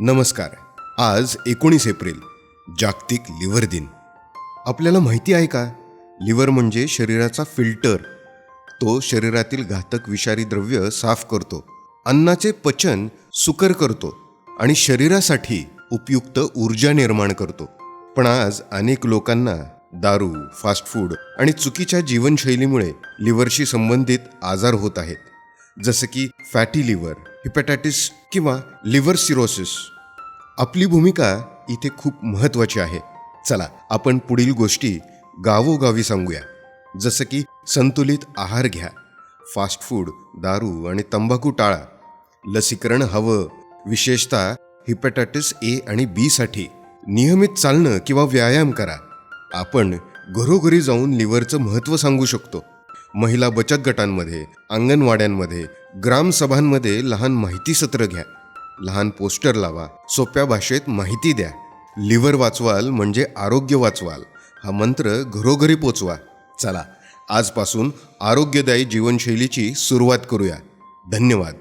नमस्कार. आज एकोणीस एप्रिल जागतिक लिव्हर दिन. आपल्याला माहिती आहे का? लिव्हर म्हणजे शरीराचा फिल्टर. तो शरीरातील घातक विषारी द्रव्य साफ करतो अन्नाचे पचन सुकर करतो आणि शरीरासाठी उपयुक्त ऊर्जा निर्माण करतो. पण आज अनेक लोकांना दारू फास्ट फूड आणि चुकीच्या जीवनशैलीमुळे लिव्हरशी संबंधित आजार होत आहेत. जसं की फॅटी लिव्हर हिपॅटायटिस किंवा लिव्हर सिरोसिस आपली भूमिका इथे खूप महत्त्वाची आहे. चला आपण पुढील गोष्टी गावोगावी सांगूया. जसं की संतुलित आहार घ्या. फास्ट फूड दारू आणि तंबाखू टाळा. लसीकरण हवं. विशेषतः हिपॅटायटिस ए आणि बी साठी नियमित चालणं किंवा व्यायाम करा. आपण घरोघरी जाऊन लिव्हरचं महत्त्व सांगू शकतो. महिला बचत गटांमध्ये अंगणवाड्यांमध्ये ग्रामसभांमध्ये लहान माहिती सत्र घ्या. लहान पोस्टर लावा सोप्या भाषेत माहिती द्या. लिव्हर वाचवाल म्हणजे आरोग्य वाचवाल. हा मंत्र घरोघरी पोचवा. चला आजपासून आरोग्यदायी जीवनशैलीची सुरुवात करूया. धन्यवाद.